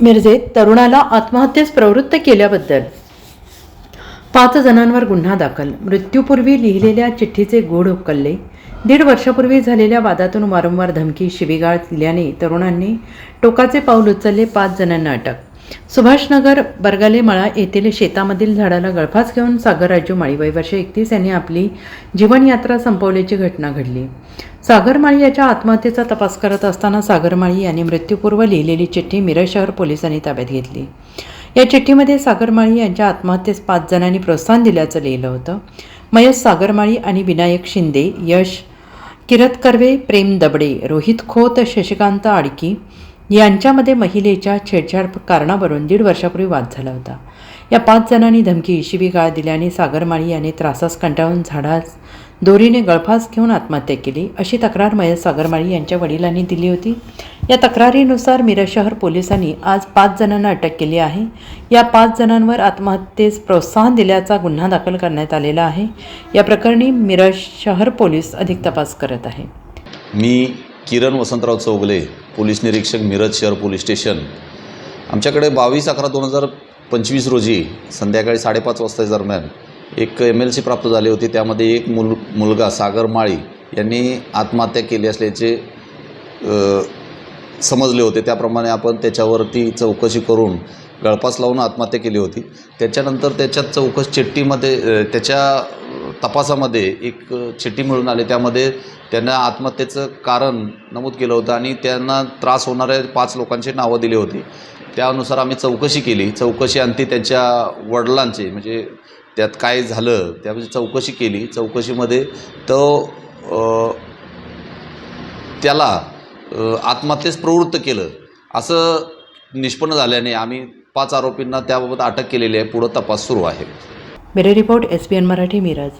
मिरजेत तरुणाला आत्महत्येस प्रवृत्त केल्याबद्दल. पाच जणांवर गुन्हा दाखल. मृत्यूपूर्वी लिहिलेल्या चिठ्ठीचे गोड उकलले. दीड वर्षापूर्वी झालेल्या वादातून वारंवार धमकी शिवीगाळ दिल्याने तरुणांनी टोकाचे पाऊल उचलले पाच जणांना अटक सुभाषनगर बरगाले मळा येथील शेतामधील झाडाला गळफास घेऊन सागर राजू माळी वर्ष एकतीस यांनी आपली जीवनयात्रा संपवल्याची घटना घडली. सागर माळी याच्या आत्महत्येचा तपास करत असताना सागर माळी यांनी मृत्यूपूर्व लिहिलेली चिठ्ठी मिरज शहर पोलिसांनी ताब्यात घेतली. या चिठ्ठीमध्ये सागर माळी यांच्या आत्महत्येस पाच जणांनी प्रोत्साहन दिल्याचं लिहिलं होतं. मयस सागरमाळी आणि विनायक शिंदे यश किरत कर्वे प्रेम दबडे रोहित खोत शशिकांत आडकी यांच्यामध्ये महिलेच्या छेडछाड कारणावरून दीड वर्षापूर्वी वाद झाला होता. या पाच जणांनी धमकी शिवीगाळ दिल्याने सागरमाळी याने त्रासास कंटाळून झाडास दोरीने गळफास घेऊन आत्महत्या केली. अशी तक्रार मयस सागरमाळी यांच्या वडिलांनी दिली होती. या तक्रारीनुसार मिरज शहर पोलिसांनी आज पाच जणांना अटक केली आहे. या पाच जणांवर आत्महत्येस प्रोत्साहन दिल्याचा गुन्हा दाखल करण्यात आलेला आहे. या प्रकरणी मिरज शहर पोलीस अधिक तपास करत आहे. मी किरण वसंतराव चौगले पोलीस निरीक्षक मिरज शहर पोलीस स्टेशन. आमच्याकडे बावीस अकरा दोन हजार पंचवीस रोजी संध्याकाळी साडेपाच वाजता दरम्यान एक एम एल सी प्राप्त झाली होती. त्यामध्ये एक मुल मुलगा सागर माळी यांनी आत्महत्या केली असल्याचे समजले होते. त्याप्रमाणे आपण त्याच्यावरती चौकशी करून गळपास लावून आत्महत्या केली होती. त्याच्यानंतर त्याच्या चौकस चिठ्ठीमध्ये त्याच्या तपासामध्ये एक चिठ्ठी मिळून आली. त्यामध्ये त्यांना आत्महत्येचं कारण नमूद केलं होतं आणि त्यांना त्रास होणाऱ्या पाच लोकांची नावं दिली होती. त्यानुसार आम्ही चौकशी केली. चौकशी अंती त्यांच्या वडिलांचे म्हणजे त्यात काय झालं त्यामध्ये चौकशी केली. चौकशीमध्ये तो त्याला आत्महत्येस प्रवृत्त केलं. असं निष्पन्न झाल्याने आम्ही पाच आरोपींना त्याबाबत अटक केलेली आहे. पुढं तपास सुरू आहे. Bureau report S P N Marathi Miraj.